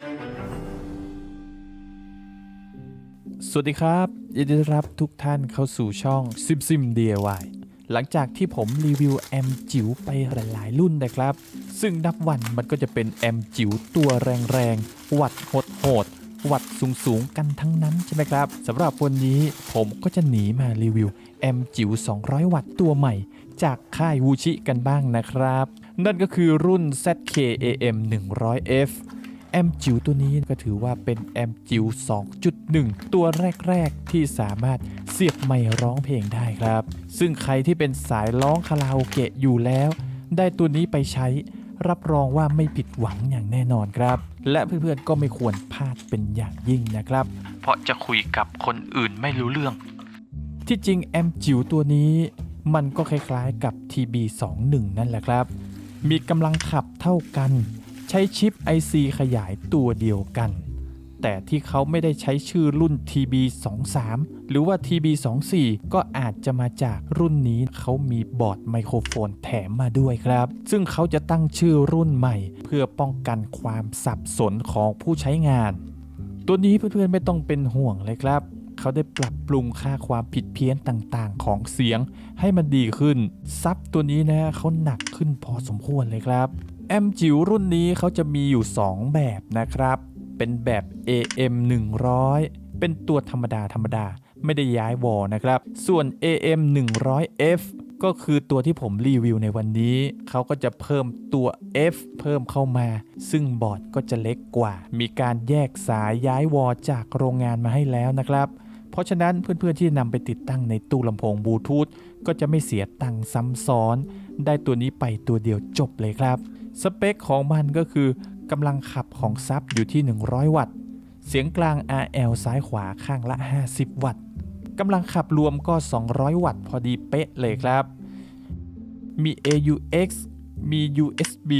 สวัสดีครับ ยินดีต้อนรับทุกท่านเข้าสู่ช่องซิมซิม DIY หลังจากที่ผมรีวิวแอมจิ๋วไปหลาย ๆ รุ่นนะครับ ซึ่งนับวันมันก็จะเป็นแอมจิ๋วตัวแรงๆวัดโหดๆวัดสูง ๆ กันทั้งนั้นใช่ไหมครับสำหรับวันนี้ผมก็จะหนีมารีวิวแอมจิ๋ว200 วัตต์ตัวใหม่ จากค่ายวูชิกันบ้างนะครับ นั่นก็คือรุ่น ZKAM 100F แอมจิ๋วตัวนี้ก็ถือว่าเป็นแอมจิ๋ว2.1 ตัวแรก ๆ ที่สามารถเสียบไมค์ร้องเพลงได้ครับ ซึ่งใครที่เป็นสายร้องคาราโอเกะอยู่แล้ว ได้ตัวนี้ไปใช้รับรองว่าไม่ผิดหวังอย่างแน่นอนครับ และเพื่อนๆก็ไม่ควรพลาดเป็นอย่างยิ่งนะครับ เพราะจะคุยกับคนอื่นไม่รู้เรื่อง ที่จริงแอมจิ๋วตัวนี้มันก็คล้ายๆกับ TB21 นั่นแหละครับ มีกำลังขับเท่ากัน ใช้ชิป IC ขยายตัวเดียวกัน แต่ที่เขาไม่ได้ใช้ชื่อรุ่น TB23 หรือว่า TB24 ก็อาจจะมาจากรุ่นนี้เขามีบอร์ดไมโครโฟนแถมมาด้วยครับ ซึ่งเขาจะตั้งชื่อรุ่นใหม่ เพื่อป้องกันความสับสนของผู้ใช้งาน ตัวนี้เพื่อนๆไม่ต้องเป็นห่วงเลยครับเขาได้ปรับปรุงค่าความผิดเพี้ยนต่างๆ ของเสียงให้มันดีขึ้น ซับตัวนี้นะเขาหนักขึ้นพอสมควรเลยครับ แอมจิ๋วรุ่นนี้เขาจะมีอยู่ 2 แบบนะครับ เป็นแบบ AM 100 เป็นตัวธรรมดาธรรมดา ไม่ได้ย้ายวอลนะครับ ส่วน AM 100F ก็คือตัวที่ผมรีวิวในวันนี้ เขาก็จะเพิ่มตัว F เพิ่มเข้ามา ซึ่งบอร์ดก็จะเล็กกว่า มีการแยกสายย้ายวอลจากโรงงานมาให้แล้วนะครับเพราะฉะนั้นเพื่อนๆที่นำไปติดตั้งในตู้ลำโพงบลูทูธก็จะไม่เสียตังค์ซ้ำซ้อน ได้ตัวนี้ไปตัวเดียวจบเลยครับ สเปคของมันก็คือกำลังขับของซับอยู่ที่ 100 วัตต์ เสียงกลาง RL ซ้ายขวาข้างละ 50 วัตต์กำลังขับรวมก็ 200 วัตต์พอดีเป๊ะเลยครับ มี AUX มี USB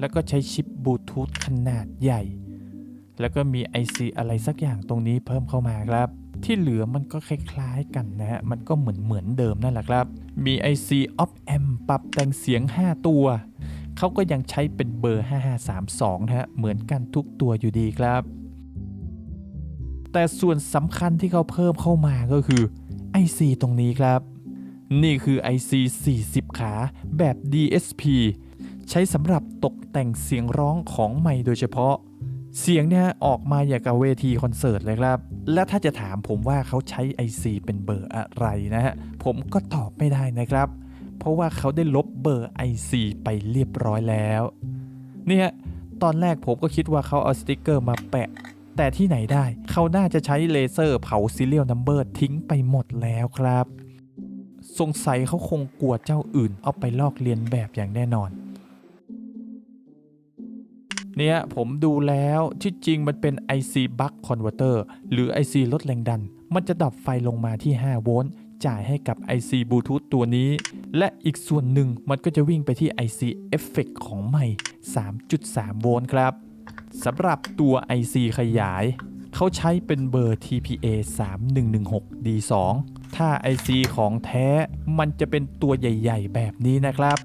แล้วก็ใช้ชิปบลูทูธขนาดใหญ่ แล้วก็มี IC อะไรสักอย่างตรงนี้เพิ่มเข้ามาครับ ที่เหลือมันก็คล้ายๆกันนะฮะ มันก็เหมือนเหมือนเดิมนั่นแหละครับ มี IC op amp ปรับแต่งเสียง 5 ตัว เขาก็ยังใช้เป็นเบอร์ 5532 นะฮะ เหมือนกันทุกตัวอยู่ดีครับ แต่ส่วนสำคัญที่เขาเพิ่มเข้ามาก็คือ IC ตรงนี้ครับ นี่คือ IC 40 ขาแบบ DSP ใช้สำหรับตกแต่งเสียงร้องของไมค์โดยเฉพาะ เสียงเนี่ยออกมาอย่างกับเวทีคอนเสิร์ตเลยครับ และถ้าจะถามผมว่าเขาใช้ IC เป็นเบอร์อะไรนะฮะ ผมก็ตอบไม่ได้นะครับ เพราะว่าเขาได้ลบเบอร์ IC ไปเรียบร้อยแล้วเนี่ยตอนแรกผมก็คิดว่าเขาเอาสติกเกอร์มาแปะ แต่ที่ไหนได้ เขาน่าจะใช้เลเซอร์เผา Serial Number ทิ้งไปหมดแล้วครับ สงสัยเขาคงกลัวเจ้าอื่นเอาไปลอกเลียนแบบอย่างแน่นอน เนี่ยผมดูแล้วที่จริงมันเป็น IC Buck Converter หรือ IC ลดแรงดัน มันจะดับไฟลงมาที่ 5 โวลต์ จ่ายให้กับ IC Bluetooth ตัวนี้ และอีกส่วนหนึ่งมันก็จะวิ่งไปที่ IC Effect ของไมค์3.3 โวลต์ครับสำหรับตัว IC ขยาย เขาใช้เป็นเบอร์ TPA 3116 D2 ถ้า IC ของแท้มันจะเป็นตัวใหญ่ ๆ แบบนี้นะครับ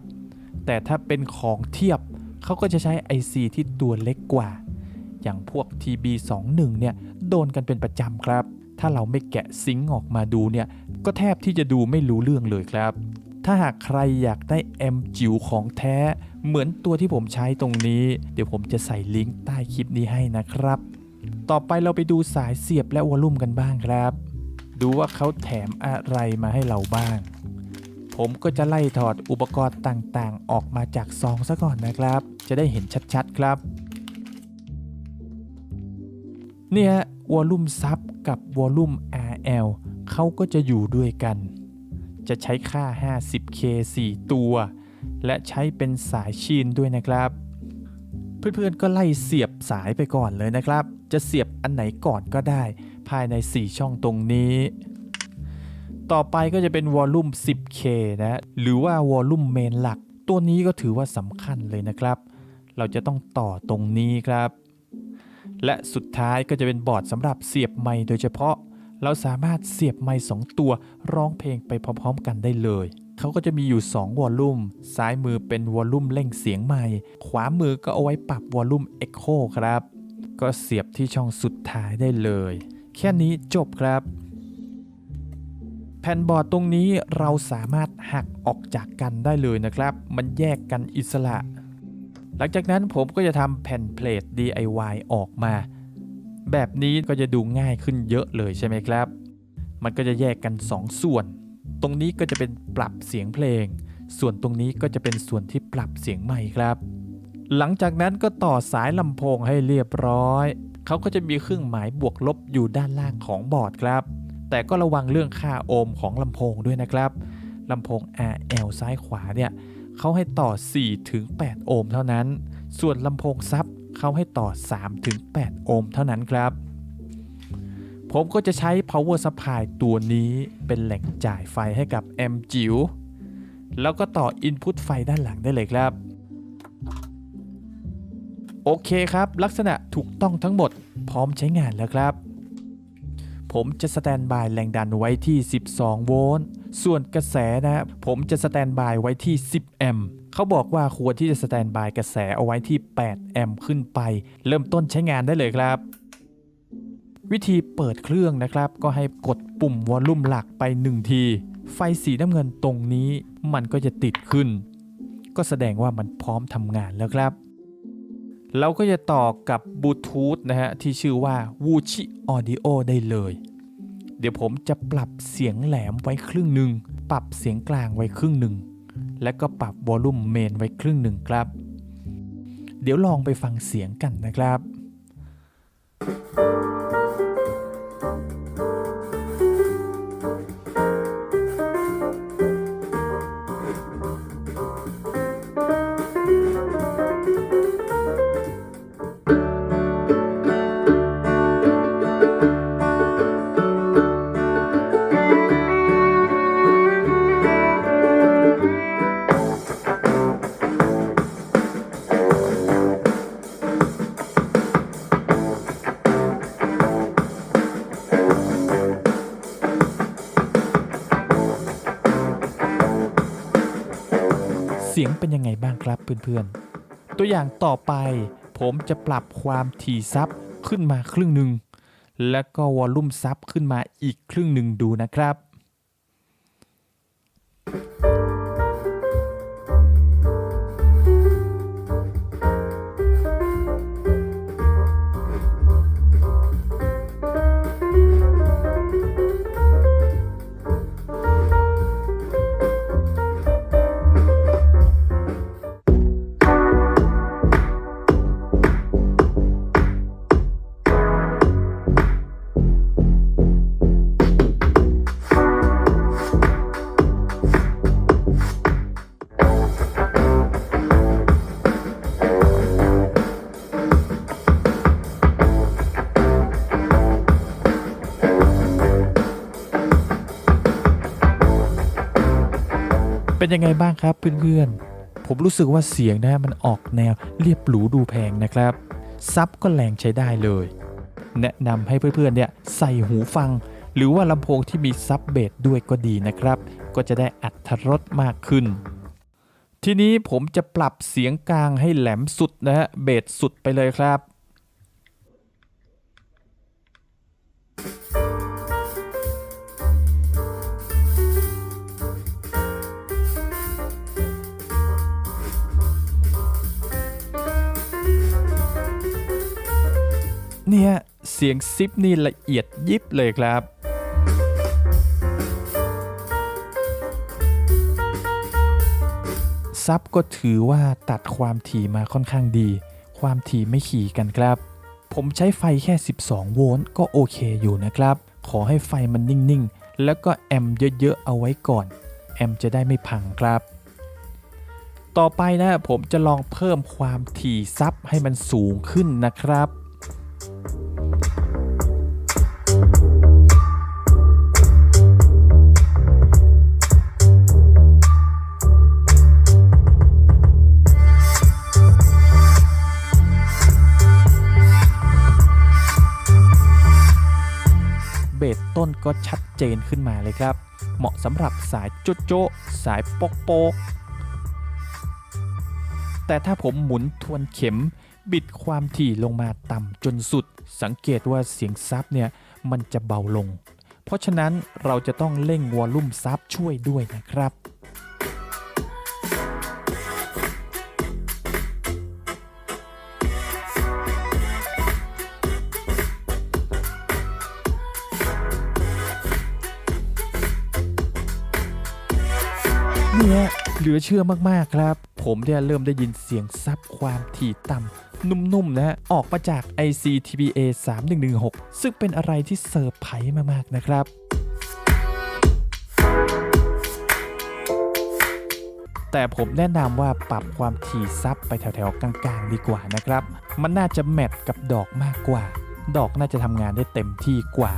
แต่ถ้าเป็นของเทียบเขาก็จะใช้ IC ที่ตัวเล็กกว่า อย่างพวก TB21 เนี่ยโดนกันเป็นประจำครับ ถ้าเราไม่แกะซิงค์ออกมาดูเนี่ย ก็แทบที่จะดูไม่รู้เรื่องเลยครับ ถ้าหากใครอยากได้แอมจิ๋วของแท้ เหมือนตัวที่ผมใช้ตรงนี้ เดี๋ยวผมจะใส่ลิงก์ใต้คลิปนี้ให้นะครับ ต่อไปเราไปดูสายเสียบและวอลลุ่มกันบ้างครับ ดูว่าเขาแถมอะไรมาให้เราบ้าง ผมก็จะไล่ถอดอุปกรณ์ต่างๆ ออกมาจากซองซะก่อนนะครับ จะได้เห็นชัดๆครับ เนี่ย วอลลุ่มซับกับวอลลุ่ม RL เขาก็จะอยู่ด้วยกัน จะใช้ค่า 50K 4 ตัว และใช้เป็นสายชีนด้วยนะครับ เพื่อนๆก็ไล่เสียบสายไปก่อนเลยนะครับ จะเสียบอันไหนก่อนก็ได้ ภายใน 4 ช่องตรงนี้ ต่อไปก็จะเป็นวอลลุ่ม 10K นะ หรือว่าวอลลุ่มเมนหลัก ตัวนี้ก็ถือว่าสำคัญเลยนะครับ เราจะต้องต่อตรงนี้ครับ และสุดท้ายก็จะเป็นบอร์ดสำหรับเสียบไมค์โดยเฉพาะ เราสามารถเสียบไมค์2ตัวร้องเพลงไปพร้อมๆกันได้เลย เขาก็จะมีอยู่ 2 วอลลุ่ม ซ้ายมือเป็นวอลลุ่มเร่งเสียงไมค์ขวามือก็เอาไว้ปรับวอลลุ่มเอ็กโคครับ ก็เสียบที่ช่องสุดท้ายได้เลย แค่นี้จบครับแผ่นบอร์ดตรงนี้เราสามารถหักออกจากกันได้เลยนะครับ มันแยกกันอิสระ หลังจากนั้นผมก็จะทำแผ่นเพลท DIY ออกมา แบบนี้ก็จะดูง่ายขึ้นเยอะเลยใช่ไหมครับ มันก็จะแยกกัน2ส่วน ตรงนี้ก็จะเป็นปรับเสียงเพลง ส่วนตรงนี้ก็จะเป็นส่วนที่ปรับเสียงใหม่ครับ หลังจากนั้นก็ต่อสายลำโพงให้เรียบร้อย เขาก็จะมีเครื่องหมายบวกลบอยู่ด้านล่างของบอร์ดครับ แต่ก็ระวังเรื่องค่าโอห์มของลำโพงด้วยนะครับลำโพง RL ซ้ายขวาเนี่ย เขาให้ต่อ4ถึง8โอห์มเท่านั้น ส่วนลำโพงซับเขาให้ต่อ3ถึง8โอห์มเท่านั้นครับ ผมก็จะใช้ power supply ตัวนี้เป็นแหล่งจ่ายไฟให้กับแอมจิ๋วแล้วก็ต่อ input ไฟด้านหลังได้เลยครับ โอเคครับ ลักษณะถูกต้องทั้งหมดพร้อมใช้งานแล้วครับ ผมจะสแตนบายแรงดันไว้ที่ 12 โวลต์ ส่วนกระแสนะ ผมจะสแตนบายไว้ที่ 10 แอมป์เขาบอกว่าควรที่จะสแตนบายกระแสเอาไว้ที่ 8 แอมป์ขึ้นไป เริ่มต้นใช้งานได้เลยครับ วิธีเปิดเครื่องนะครับ ก็ให้กดปุ่มวอลลุ่มหลักไป 1 ที ไฟสีน้ำเงินตรงนี้มันก็จะติดขึ้น ก็แสดงว่ามันพร้อมทำงานแล้วครับเราก็จะต่อกับบลูทูธนะฮะที่ชื่อว่า Wuchi Audio ได้เลย เดี๋ยวผมจะปรับเสียงแหลมไว้ครึ่งหนึ่ง ปรับเสียงกลางไว้ครึ่งหนึ่ง และก็ปรับวอลลุ่มเมนไว้ครึ่งหนึ่งครับ เดี๋ยวลองไปฟังเสียงกันนะครับ เสียงเป็นยังไงบ้างครับเพื่อนๆ ตัวอย่างต่อไป ผมจะปรับความถี่ซับขึ้นมาครึ่งหนึ่ง และก็วอลลุ่มซับขึ้นมาอีกครึ่งหนึ่งดูนะครับ เป็นยังไงบ้างครับเพื่อนๆ ผมรู้สึกว่าเสียงนะมันออกแนวเรียบหรูดูแพงนะครับ ซับก็แรงใช้ได้เลย แนะนำให้เพื่อนๆเนี่ยใส่หูฟัง หรือว่าลำโพงที่มีซับเบสด้วยก็ดีนะครับ ก็จะได้อัตรสมากขึ้น ทีนี้ผมจะปรับเสียงกลางให้แหลมสุดนะฮะเบสสุดไปเลยครับ เนี่ย เสียงซิปนี่ละเอียดยิบเลยครับซับก็ถือว่าตัดความถี่มาค่อนข้างดี ความถี่ไม่ขี่กันครับ ผมใช้ไฟแค่ 12 โวลต์ก็โอเคอยู่นะครับ ขอให้ไฟมันนิ่งๆ แล้วก็แอมเยอะๆ เอาไว้ก่อน แอมจะได้ไม่พังครับ ต่อไปนะผมจะลองเพิ่มความถี่ซับให้มันสูงขึ้นนะครับ ก็ชัดเจนขึ้นมาเลยครับ เหมาะสำหรับสายโจ๊ะโจ๊ะสายโป๊กโป๊กแต่ถ้าผมหมุนทวนเข็ม บิดความถี่ลงมาต่ำจนสุด สังเกตว่าเสียงซับเนี่ยมันจะเบาลง เพราะฉะนั้นเราจะต้องเร่งวอลลุ่มซับช่วยด้วยนะครับ ลือเชื่อมากๆครับ ผมเนี่ยเริ่มได้ยินเสียงซับความถี่ต่ำนุ่มๆนะ ออกมาจาก IC TBA 3116 ซึ่งเป็นอะไรที่เซอร์ไพรส์มากๆนะครับแต่ผมแนะนำว่าปรับความถี่ซับไปแถวๆกลางๆ ดีกว่านะครับ มันน่าจะแมทกับดอกมากกว่า ดอกน่าจะทำงานได้เต็มที่กว่า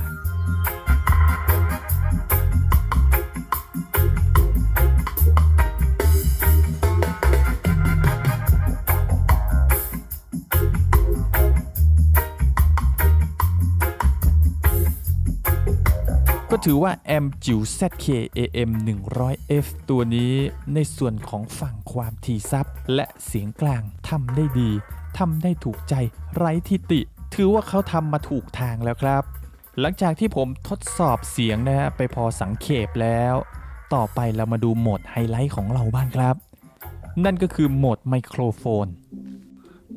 ก็ถือว่าแอมจิ๋ว ZK AM 100F ตัวนี้ในส่วนของฝั่งความถี่ซับและเสียงกลางทำได้ดีทำได้ถูกใจไร้ทิติ ถือว่าเขาทำมาถูกทางแล้วครับ หลังจากที่ผมทดสอบเสียงนะฮะไปพอสังเขปแล้ว ต่อไปเรามาดูโหมดไฮไลท์ของเราบ้างครับ นั่นก็คือโหมดไมโครโฟน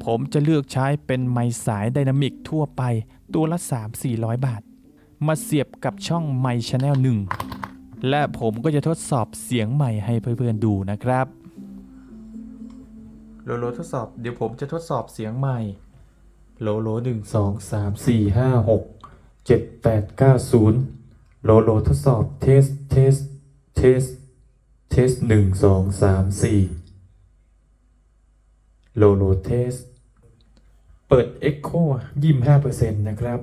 ผมจะเลือกใช้เป็นไมสายไดนามิกทั่วไปตัวละ 3-400 บาท มาเสียบกับช่องไมค์ชแนล1และผมก็จะทดสอบเสียงใหม่ให้เพื่อนๆดูนะครับโลโลทดสอบเดี๋ยวผมจะทดสอบเสียงใหม่โลโลหนึ่งสองสามสี่ห้าหกเจ็ดแปดเก้าศูนย์โลโลทดสอบเทสเทสเทสเทสหนึ่งสองสามสี่โลโลเทส เปิด Echo ยี่ห้าเปอร์เซ็นต์นะครับ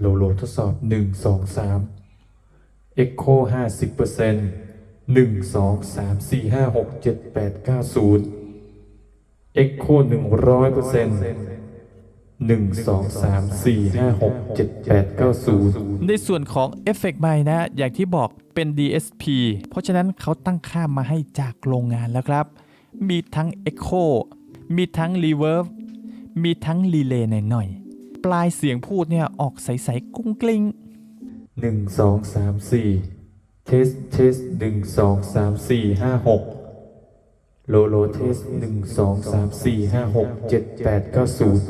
โลโลทดสอบ 1 2 3 Echo 50เปอร์เซ็นต์1 2 3 4 5 6 7 8 9 0 Echo 100เปอร์เซ็นต์1 2 3 4 5 6 7 8 9 0 ในส่วนของเอฟเฟกต์ใหม่นะ อย่างที่บอกเป็น DSP เพราะฉะนั้นเขาตั้งค่ามาให้จากโรงงานแล้วครับ มีทั้ง Echo มีทั้ง Reverb มีทั้งรีเลย์หน่อยๆ ปลายเสียงพูดเนี่ยออกใสๆกุ้งกลิ้งหนึ่งสองสามสี่เทสเทสหนึ่งสองสามสี่ห้าหกโลโลเทสหนึ่งสองสามสี่ห้าหกเจ็ดแปดเก้าศูนย์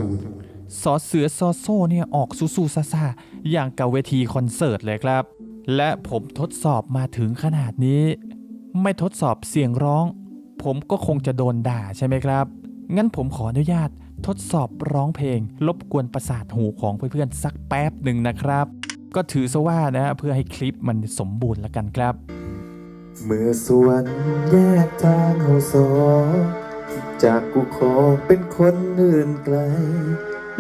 สอเสือซอโซ่เนี่ยออกซูซูซาซาอย่างกับเวทีคอนเสิร์ตเลยครับ และผมทดสอบมาถึงขนาดนี้ ไม่ทดสอบเสียงร้อง ผมก็คงจะโดนด่าใช่ไหมครับ งั้นผมขออนุญาต ทดสอบร้องเพลง รบกวนประสาทหูของเพื่อนๆสักแป๊บหนึ่งนะครับ ก็ถือซะว่านะเพื่อให้คลิปมันสมบูรณ์ละกันครับ เมื่อสวรรค์แยกทางเฮาสองจากกูขอเป็นคนอื่นไกล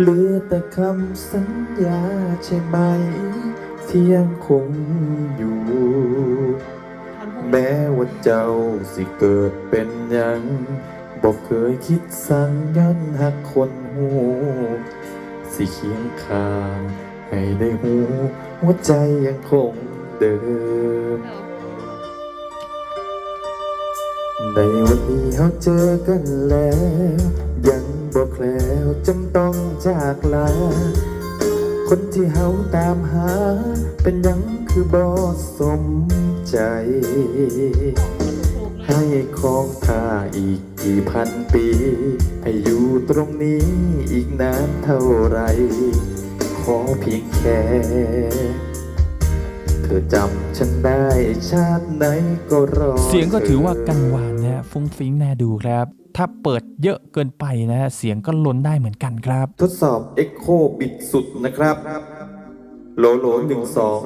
เหลือแต่คำสัญญาใช่ไหม ที่ยังคงอยู่ แม้ว่าเจ้าสิเกิดเป็นหยัง บอกเคยคิดสั่งยันหักคนหูสิเคียงข้างให้ได้หูหัวใจยังคงเดิม ในวันนี้เราเจอกันแล้ว ยังบอกแล้วจำต้องจากลา คนที่เฮาตามหา เป็นหยังคือบอสมใจให้ ของท่าอีกกี่พันปี ให้อยู่ตรงนี้อีกนานเท่าไหรขอเพียงแค่ เธอจำฉันได้ชาติไหนก็รอ เสียงก็ถือว่ากังวานนะฟุ้งฟิ้งน่าดูครับ ถ้าเปิดเยอะเกินไปนะเสียงก็ล้นได้เหมือนกันครับ ทดสอบ Echo บิดสุดนะครับโหลโหลหนึ่งสอง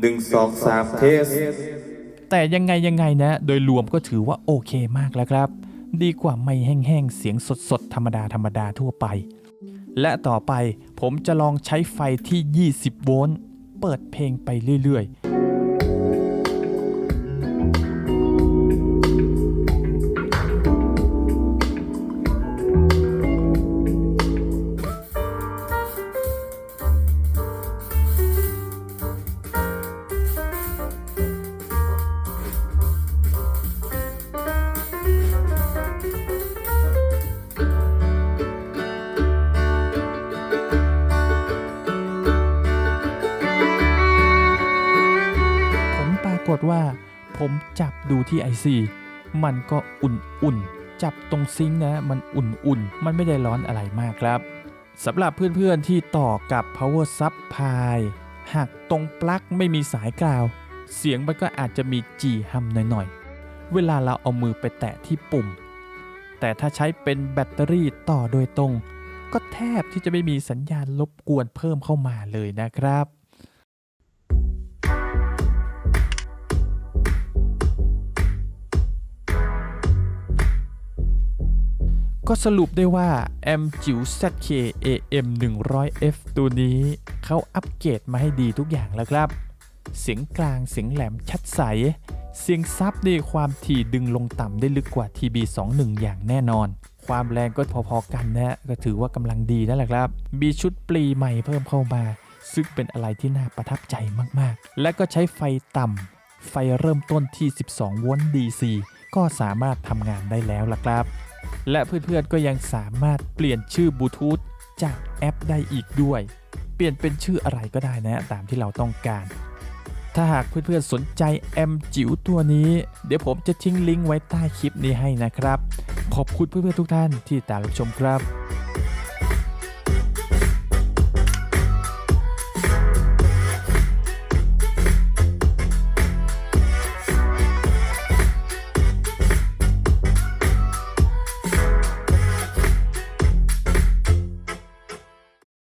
หนึ่งสองสามเทส แต่ยังไงยังไงนะ โดยรวมก็ถือว่าโอเคมากแล้วครับ ดีกว่าไม่แห้งๆ เสียงสดๆ ธรรมดาธรรมดาทั่วไป และต่อไปผมจะลองใช้ไฟที่ 20 โวลต์ เปิดเพลงไปเรื่อยๆ ดูที่ IC มันก็อุ่นๆ จับตรงซิงค์นะ มันอุ่นๆ มันไม่ได้ร้อนอะไรมากครับสำหรับเพื่อนๆที่ต่อกับ power supply หากตรงปลั๊กไม่มีสายกาว เสียงมันก็อาจจะมีจีฮัมหน่อยๆ เวลาเราเอามือไปแตะที่ปุ่ม แต่ถ้าใช้เป็นแบตเตอรี่ต่อโดยตรง ก็แทบที่จะไม่มีสัญญาณรบกวนเพิ่มเข้ามาเลยนะครับ ก็สรุปได้ว่าแอมจิ๋ว ZK AM 100F ตัวนี้เขาอัปเกรดมาให้ดีทุกอย่างแล้วครับ เสียงกลางเสียงแหลมชัดใส เสียงซับในความถี่ดึงลงต่ำได้ลึกกว่า TB21 อย่างแน่นอน ความแรงก็พอๆกันนะก็ถือว่ากำลังดีนั่นแหละครับ มีชุดปลีใหม่เพิ่มเข้ามา ซึ่งเป็นอะไรที่น่าประทับใจมากๆ และก็ใช้ไฟต่ำไฟเริ่มต้นที่ 12 โวลต์ DC ก็สามารถทำงานได้แล้วล่ะครับ และเพื่อนๆก็ยังสามารถเปลี่ยนชื่อบลูทูธจากแอปได้อีกด้วย เปลี่ยนเป็นชื่ออะไรก็ได้นะตามที่เราต้องการ ถ้าหากเพื่อนๆสนใจแอมจิ๋วตัวนี้ เดี๋ยวผมจะทิ้งลิงก์ไว้ใต้คลิปนี้ให้นะครับ ขอบคุณเพื่อนๆทุกท่านที่ตามรับชมครับ